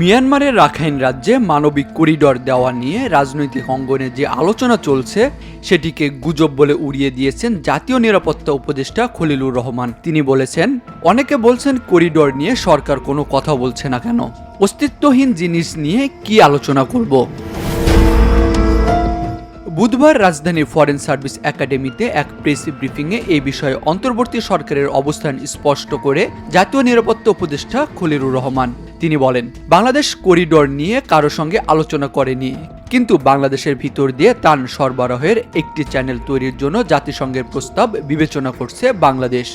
মিয়ানমারের রাখাইন রাজ্যে মানবিক করিডর দেওয়া নিয়ে রাজনৈতিক অঙ্গনে যে আলোচনা চলছে, সেটিকে গুজব বলে উড়িয়ে দিয়েছেন জাতীয় নিরাপত্তা উপদেষ্টা খলিলুর রহমান। তিনি বলেছেন, অনেকে বলছেন করিডর নিয়ে সরকার কোনো কথা বলছে না কেন? অস্তিত্বহীন জিনিস নিয়ে কি আলোচনা করব? বুধবার রাজধানীর ফরেন সার্ভিস একাডেমিতে এক প্রেস ব্রিফিংয়ে এই বিষয়ে অন্তর্বর্তী সরকারের অবস্থান স্পষ্ট করে জাতীয় নিরাপত্তা উপদেষ্টা খলিলুর রহমান। তিনি বলেন, বাংলাদেশ করিডোর নিয়ে কারও সঙ্গে আলোচনা করেনি, কিন্তু বাংলাদেশের ভিতর দিয়ে তান সরবরাহের একটি চ্যানেল তৈরির জন্য জাতিসংঘের প্রস্তাব বিবেচনা করছে বাংলাদেশ।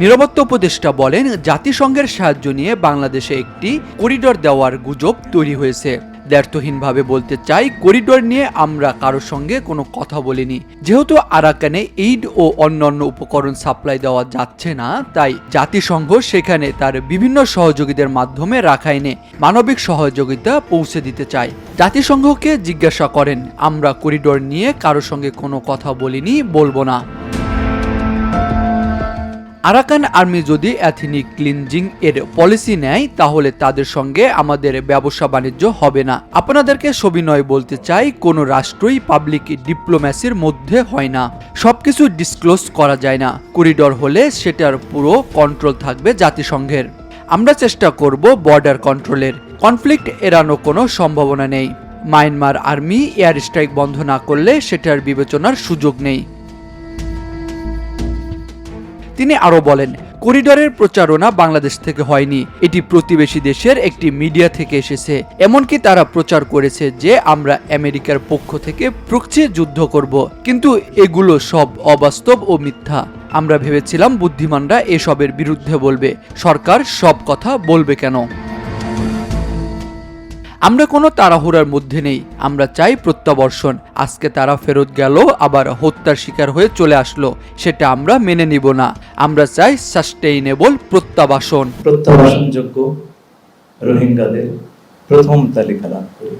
নিরাপত্তা উপদেষ্টা বলেন, জাতিসংঘের সাহায্য নিয়ে বাংলাদেশে একটি করিডোর দেওয়ার গুজব তৈরি হয়েছে। দ্ব্যর্থহীনভাবে বলতে চাই, করিডোর নিয়ে আমরা কারোর সঙ্গে কোনো কথা বলিনি। যেহেতু আরাকানে এইড ও অন্যান্য উপকরণ সাপ্লাই দেওয়া যাচ্ছে না, তাই জাতিসংঘ সেখানে তার বিভিন্ন সহযোগীদের মাধ্যমে রাখাইনে মানবিক সহযোগিতা পৌঁছে দিতে চায়। জাতিসংঘকে জিজ্ঞাসা করেন, আমরা করিডোর নিয়ে কারোর সঙ্গে কোনো কথা বলিনি, বলব না। আরাকান আর্মি যদি অ্যাথনিক ক্লিনজিং এর পলিসি নেয়, তাহলে তাদের সঙ্গে আমাদের ব্যবসা বাণিজ্য হবে না। আপনাদেরকে সবিনয় বলতে চাই, কোনো রাষ্ট্রই পাবলিক ডিপ্লোম্যাসির মধ্যে হয় না। সবকিছু ডিসক্লোজ করা যায় না। করিডর হলে সেটার পুরো কন্ট্রোল থাকবে জাতিসংঘের। আমরা চেষ্টা করব বর্ডার কন্ট্রোলের। কনফ্লিক্ট এড়ানো কোনো সম্ভাবনা নেই। মায়ানমার আর্মি এয়ার স্ট্রাইক বন্ধ না করলে সেটার বিবেচনার সুযোগ নেই। তিনি আরও বলেন, করিডরের প্রচারণা বাংলাদেশ থেকে হয়নি, এটি প্রতিবেশী দেশের একটি মিডিয়া থেকে এসেছে। এমনকি তারা প্রচার করেছে যে আমরা আমেরিকার পক্ষ থেকে প্রক্সি যুদ্ধ করব, কিন্তু এগুলো সব অবাস্তব ও মিথ্যা। আমরা ভেবেছিলাম বুদ্ধিমানরা এসবের বিরুদ্ধে বলবে, সরকার সব কথা বলবে কেন? আমরা কোনো তাড়াহুড়ার মধ্যে নেই। আমরা চাই প্রত্যাবর্ষণ। আজকে তারা ফেরত গেল, আবার হত্যার শিকার হয়ে চলে আসলো। সেটা আমরা মেনে নিব না। আমরা চাই সাস্টেইনেবল প্রত্যাবাসন। প্রত্যাবাসনযোগ্য রোহিঙ্গাদের প্রথম তালিকা লাভ করি।